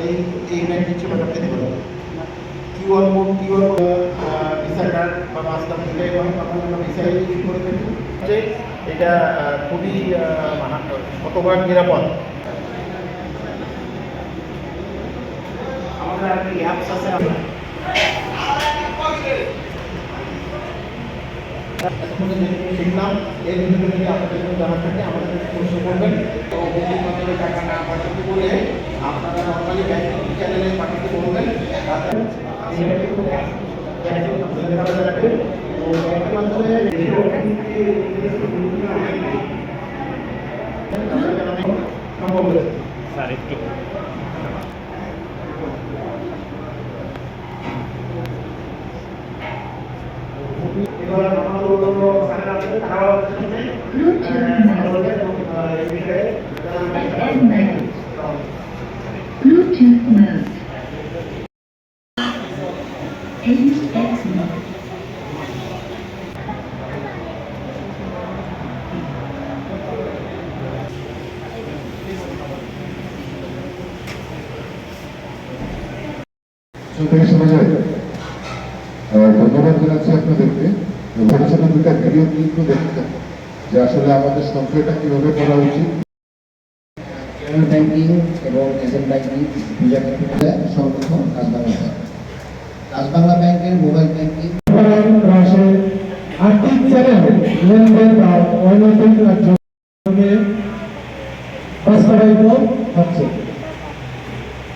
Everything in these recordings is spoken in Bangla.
এই এই ব্যাংক হচ্ছে QR code QR visa card বা মাস্টার ইউজ করে এটা খুবই মানা- শতভাগ নিরাপদ একটা অ্যাপস আছে শিখলাম এই বিভিন্ন থেকে আপনাদের জন্য জানা থাকে আমাদের প্রশ্ন করবেন। তো মাধ্যমে টাকা না পাঠাতে বলে আপনারা নর্মালি ব্যাংকিং চ্যানেলে পাঠাতে বলবেন। তাতে এই Bluetooth mode. Page X mode. Thank you so much. ধন্যবাদ জানাচ্ছি আপনাদেরকে। ছোট ছোট দুটা ভিডিও ক্লিপও দেখেছেন যে আসলে আমাদের সঞ্চয়টা কীভাবে করা উচিত। ব্যাংকিং এবং এজেন্ট ব্যাংকিং দুই ক্ষেত্রে সর্বপ্রথম রাজবাংলা ব্যাংক রাজবাংলা ব্যাংকের মোবাইল ব্যাংকিং। রাশে আর্থিক চ্যানেল লেনদেন বা অনৈতিক জমি বাস্তবায়িত হচ্ছে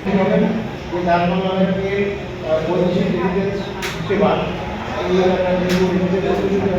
যে দারবাংলাকে বৈদেশিক এলাকার যে